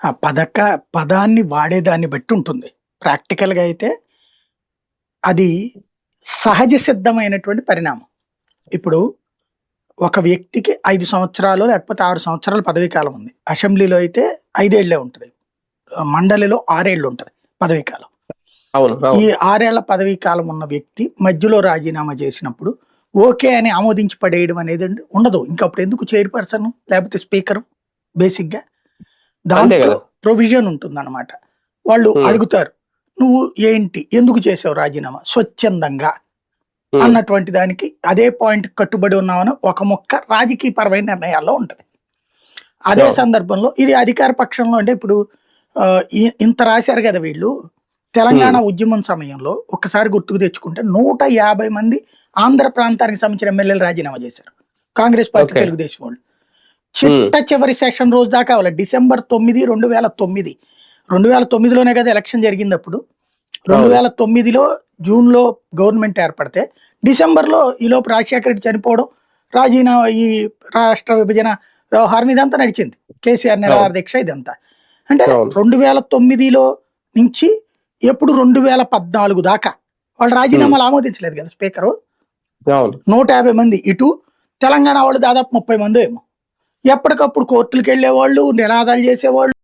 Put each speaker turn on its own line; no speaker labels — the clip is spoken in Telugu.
ఆ పదక పదాన్ని వాడేదాన్ని బట్టి ఉంటుంది. ప్రాక్టికల్గా అయితే అది సహజ సిద్ధమైనటువంటి పరిణామం. ఇప్పుడు ఒక వ్యక్తికి ఐదు సంవత్సరాలు లేకపోతే ఆరు సంవత్సరాల పదవీ కాలం ఉంది. అసెంబ్లీలో అయితే ఐదేళ్ళే ఉంటుంది. మండలిలో ఆరేళ్ళు ఉంటుంది పదవీ కాలం.
అవును
ఈ ఆరేళ్ళ పదవీ కాలం ఉన్న వ్యక్తి మధ్యలో రాజీనామా చేసినప్పుడు ఓకే అని ఆమోదించి పడేయడం అనేది ఉండదు. ఇంకా అప్పుడు ఎందుకు చైర్పర్సన్ లేకపోతే స్పీకర్ బేసిక్గా
అంతే
దాంట్లో. ప్రొవిజన్ ఉంటుంది అనమాట వాళ్ళు. అడుగుతారు నువ్వు ఏంటి ఎందుకు చేసావు రాజీనామా స్వచ్ఛందంగా. అన్నటువంటి దానికి అదే పాయింట్ కట్టుబడి ఉన్నామని ఒక మొక్క రాజకీయ పరమైన నిర్ణయాల్లో ఉంటది అదే. సందర్భంలో ఇది అధికార పక్షంలో అంటే ఇప్పుడు ఇంత రాశారు కదా వీళ్ళు తెలంగాణ ఉద్యమం సమయంలో ఒక్కసారి గుర్తుకు తెచ్చుకుంటే నూట యాభై మంది ఆంధ్ర ప్రాంతానికి సంబంధించిన ఎమ్మెల్యేలు రాజీనామా చేశారు కాంగ్రెస్ పార్టీ. తెలుగుదేశం వాళ్ళు చిట్ట చివరి సెషన్ రోజు దాకా అవ్వాలి. డిసెంబర్ తొమ్మిది రెండు వేల తొమ్మిది. రెండు వేల తొమ్మిదిలోనే కదా ఎలక్షన్ జరిగింది అప్పుడు రెండు. వేల తొమ్మిదిలో జూన్లో గవర్నమెంట్ ఏర్పడితే డిసెంబర్లో ఈలోపు రాజశేఖర రెడ్డి చనిపోవడం రాజీనామా ఈ రాష్ట్ర విభజన వ్యవహారం ఇదంతా నడిచింది. కేసీఆర్ నిరాహార దీక్ష ఇదంతా. అంటే. రెండు వేల తొమ్మిదిలో నుంచి ఎప్పుడు రెండు వేల పద్నాలుగు దాకా వాళ్ళు రాజీనామాలు ఆమోదించలేదు కదా స్పీకరు. నూట యాభై మంది ఇటు తెలంగాణ వాళ్ళు దాదాపు ముప్పై మంది ఏమో. ఎప్పటికప్పుడు కోర్టులకు వెళ్ళేవాళ్ళు నినాదాలు చేసేవాళ్ళు.